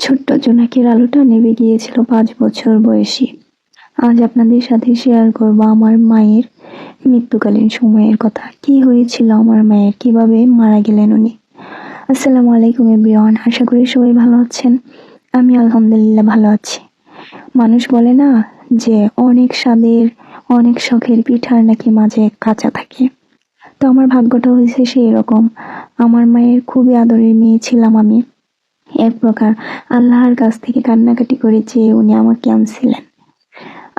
ছোট্ট জোনাকির আলোটা নেভে গিয়েছিল পাঁচ বছর বয়সী। আজ আপনাদের সাথে শেয়ার করব আমার মায়ের মৃত্যুকালীন সময়ের কথা। কি হয়েছিল আমার মায়ের? কীভাবে মারা গেলেন উনি? আসসালামু আলাইকুম এভরিওয়ান আশা করি সবাই ভালো আছেন। আমি আলহামদুলিল্লাহ ভালো আছি। মানুষ বলে না যে অনেক স্বাদের, অনেক শখের পিঠার নাকি মাঝে কাঁচা থাকে। তো আমার ভাগ্যটা হয়েছে সেই রকম। আমার মায়ের খুবই আদরের মেয়ে ছিলাম আমি। এক প্রকার আল্লাহর কাছ থেকে কান্নাকাটি করে চেয়ে উনি আমাকে আনছিলেন।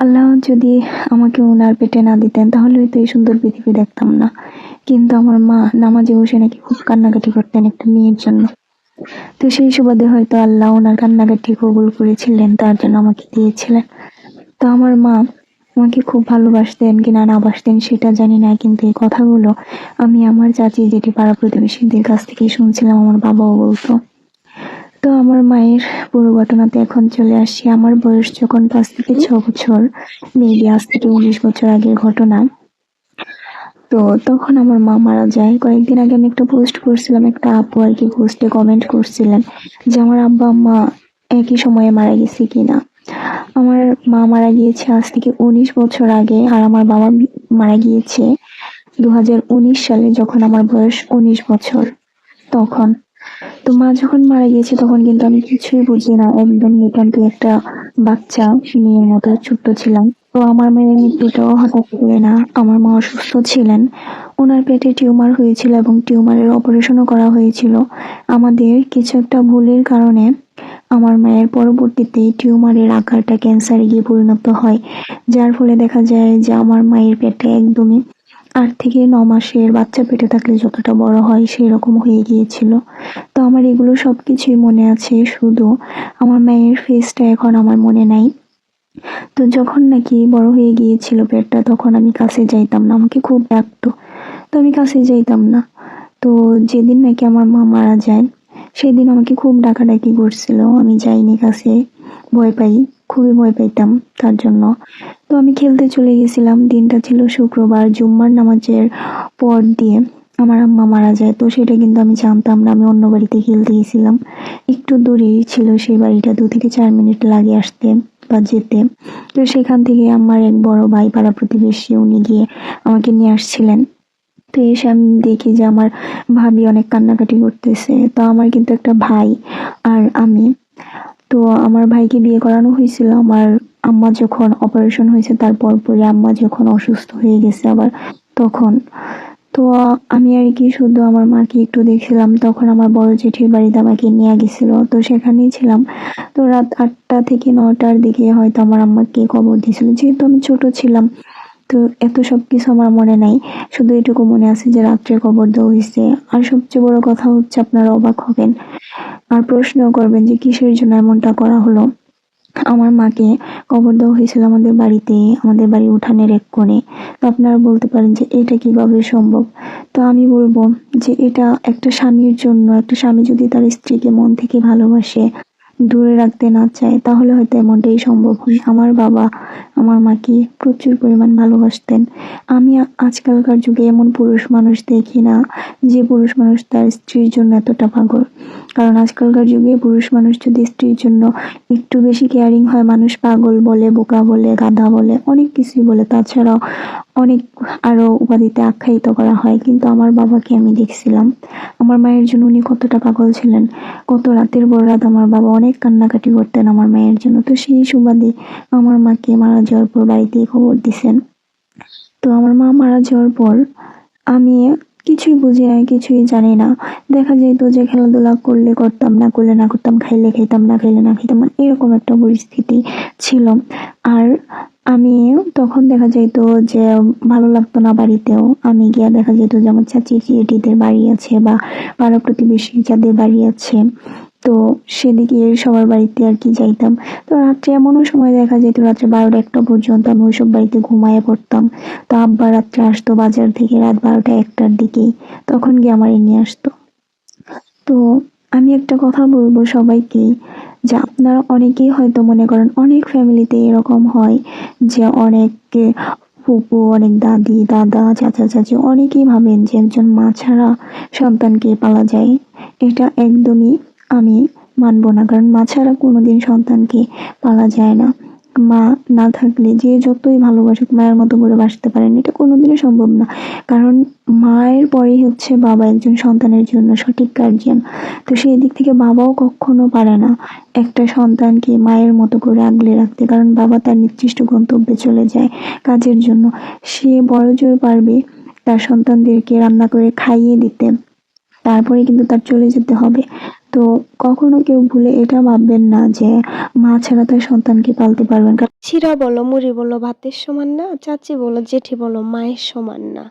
আল্লাহ যদি আমাকে ওনার পেটে না দিতেন, তাহলে হয়তো এই সুন্দর পৃথিবী দেখতাম না। কিন্তু আমার মা নামাজে বসে নাকি খুব কান্নাকাটি করতেন একটা মেয়ের জন্য। তো সেই সুবাদে হয়তো আল্লাহ ওনার কান্নাকাটি কবুল করেছিলেন, তার জন্য আমাকে দিয়েছিলেন। তো আমার মা আমাকে খুব ভালোবাসতেন কিনা না বাসতেন সেটা জানি না, কিন্তু এই কথাগুলো আমি আমার চাচি যেটি পাড়া প্রতিবেশীদের কাছ থেকে শুনছিলাম, আমার বাবাও বলতো। তো আমার মায়ের পুরো ঘটনাতে এখন চলে আসি। আমার বয়স যখন পাঁচ থেকে ছ বছর মেবি আজ থেকে উনিশ বছর আগের ঘটনা। তো তখন আমার মা মারা যায়। কয়েকদিন আগে আমি একটা পোস্ট করছিলাম, একটা আপু আর কি পোস্টে কমেন্ট করছিলেন যে আমার আব্বা, আম্মা একই সময়ে মারা গেছে কিনা। আমার মা মারা গিয়েছে আজ থেকে উনিশ বছর আগে আর আমার বাবা মারা গিয়েছে দু হাজার উনিশ সালে যখন আমার বয়স উনিশ বছর তখন। তো মা যখন মারা গিয়েছে তখন কিন্তু আমি কিছুই বুঝি না। একদম নিতান্ত একটা বাচ্চা, মেয়ের মতো, ছোট্ট ছিলাম। তো আমার মেয়ের মৃত্যুটাও হঠাৎ করে না। আমার মা অসুস্থ ছিলেন। ওনার পেটে টিউমার হয়েছিল এবং টিউমারের অপারেশনও করা হয়েছিল। আমাদের কিছু একটা ভুলের কারণে আমার মায়ের পরবর্তীতে টিউমারের আকারটা ক্যান্সারে গিয়ে পরিণত হয়। যার ফলে দেখা যায় যে আমার মায়ের পেটে একদমই আট থেকে ন মাসের বাচ্চা পেটে থাকলে যতটা বড় হয় সেই রকম হয়ে গিয়েছিল। তো আমার এগুলো সব কিছুই মনে আছে, শুধু আমার মায়ের ফেসটা এখন আমার মনে নাই। তো যখন নাকি বড় হয়ে গিয়েছিল পেটটা, তখন আমি কাছে যাইতাম না, আমাকে খুব ডাকতো। তো আমি কাছে যাইতাম না। তো যেদিন নাকি আমার মা মারা যায়, সেদিন আমাকে খুব ডাকাডাকি করছিল, আমি যাইনি কাছে, ভয় পাই। খুবই ভয় পাইতাম তার জন্য। তো আমি খেলতে চলে গেছিলাম। দিনটা ছিল শুক্রবার, জুম্মার নামাজের পর দিয়ে আমার আম্মা মারা যায়। তো সেটা কিন্তু আমি জানতাম না, আমি অন্য বাড়িতে খেলতে গেছিলাম। একটু দূরেই ছিল সেই বাড়িটা, দু থেকে চার মিনিট লাগে আসতে বা যেতে। তো সেখান থেকে আমার এক বড় ভাই, পাড়া প্রতিবেশী, উনি গিয়ে আমাকে নিয়ে আসছিলেন। তো এসে আমি দেখি যে আমার ভাবি অনেক কান্নাকাটি করতেছে। তো আমার কিন্তু একটা ভাই আর আমি। তো আমার ভাইকে বিয়ে করানো হয়েছিল। আমার আম্মা যখন অপারেশন হয়েছে, তারপর পরে আম্মা যখন অসুস্থ হয়ে গেছে আবার তখন। তো আমি আর কি শুধু আমার মাকে একটু দেখছিলাম। তখন আমার বড় জেঠির বাড়িতে আমাকে নিয়ে গেছিল। তো সেখানেই ছিলাম। তো রাত আটটা থেকে নটার দিকে হয়তো আমার আম্মাকে খবর দিয়েছিল। যেহেতু আমি ছোট ছিলাম তো এত সব কিছু আমার মনে নাই। শুধু এটুকু মনে আছে যে রাত্রে কবর দেওয়া হয়েছে আর সবচেয়ে বড় কথা হচ্ছে আপনারা অবাক হবেন আর প্রশ্ন করবেন যে কিসের জন্য এমনটা করা হলো। আমার মাকে কবর দেওয়া হয়েছিল আমাদের বাড়িতে, আমাদের বাড়ির উঠানের এক কোণে। তো আপনারা বলতে পারেন যে এটা কীভাবে সম্ভব? তো আমি বলব যে এটা একটা স্বামীর জন্য, একটা স্বামী যদি তার স্ত্রীকে মন থেকে ভালোবাসে দূরে রাখতে না চায়, তাহলে হয়তো এমনটাই সম্ভব হয়। আমার বাবা আমার মাকে প্রচুর পরিমাণ ভালোবাসতেন। আমি আজকালকার যুগে এমন পুরুষ মানুষ দেখি না, যে পুরুষ মানুষ তার স্ত্রীর জন্য এতটা পাগল। কারণ আজকালকার যুগে পুরুষ মানুষ যদি স্ত্রীর জন্য একটু বেশি কেয়ারিং হয়, মানুষ পাগল বলে, বোকা বলে, গাধা বলে, অনেক কিছুই বলে। তাছাড়াও অনেক আরও উপাধিতে আখ্যায়িত করা হয়, কিন্তু আমার বাবাকে আমি দেখছিলাম। আমার মায়ের জন্য উনি কতটা পাগল ছিলেন। কত রাতের বড় রাত আমার বাবা অনেক কান্নাকাটি করতেন আমার মায়ের জন্য। তো সেই সুবাদে আমার মাকে মারা যাওয়ার পর বাড়িতে খবর দিছেন। তো আমার মা মারা যাওয়ার পর আমি কিছুই বুঝি না কিছুই জানি না। দেখা যেত যে খেলাধুলা করলে করতাম না, করলে না করতাম, খাইলে খেতাম না খাইলে না খেতাম মানে এরকম একটা পরিস্থিতি ছিল। আর আমি তখন দেখা যেত যে ভালো লাগতো না বাড়িতেও। আমি গিয়া দেখা যেত যেমন চাচি চিয়েটিদের বাড়ি আছে বা পাড়া প্রতিবেশী যাদের বাড়ি আছে তো সেদিকে সবার বাড়িতে আর কি যাইতাম। তো রাত্রে এমনও সময় দেখা যেত, রাত্রে বারোটা একটা পর্যন্ত আমি ওইসব বাড়িতে ঘুমায়ে পড়তাম। তো আব্বা রাত্রে আসতো বাজার থেকে রাত বারোটা একটার দিকেই। তখন গিয়ে আমার নিয়ে আসতো। তো আমি একটা কথা বলব সবাইকেই যে আপনারা অনেকেই হয়তো মনে করেন অনেক ফ্যামিলিতে এরকম হয় যে অনেকে ফুপু, অনেক দাদি, দাদা, চাচা, চাচি অনেকেই ভাবেন যে একজন মা ছাড়া সন্তানকে পালা যায়। এটা একদমই আমি মানবো না, কারণ মা ছাড়া কোনোদিন সন্তানকে পালা যায় না। মা না থাকলে যে যতই ভালোবাসুক, মায়ের মতো করে বাসতে পারেন, এটা কোনোদিনই সম্ভব না। কারণ মায়ের পরেই হচ্ছে বাবা একজন সন্তানের জন্য সঠিক গার্জিয়ান তো সেই দিক থেকে বাবাও কখনো পারে না একটা সন্তানকে মায়ের মতো করে আগলে রাখতে, কারণ বাবা তার নির্দিষ্ট গন্তব্যে চলে যায় কাজের জন্য। সে বড় জোর পারবে তার সন্তানদেরকে রান্না করে খাইয়ে দিতে। তারপরে কিন্তু তার চলে যেতে হবে। তো কখনো কেউ ভুলে এটা ভাববেন না যে মা ছাড়া তার সন্তানকে পালতে পারবেন। চিরা বলো, মুড়ি বলো, ভাতের সমান না, চাচি বলো, জেঠি বলো, মায়ের সমান না।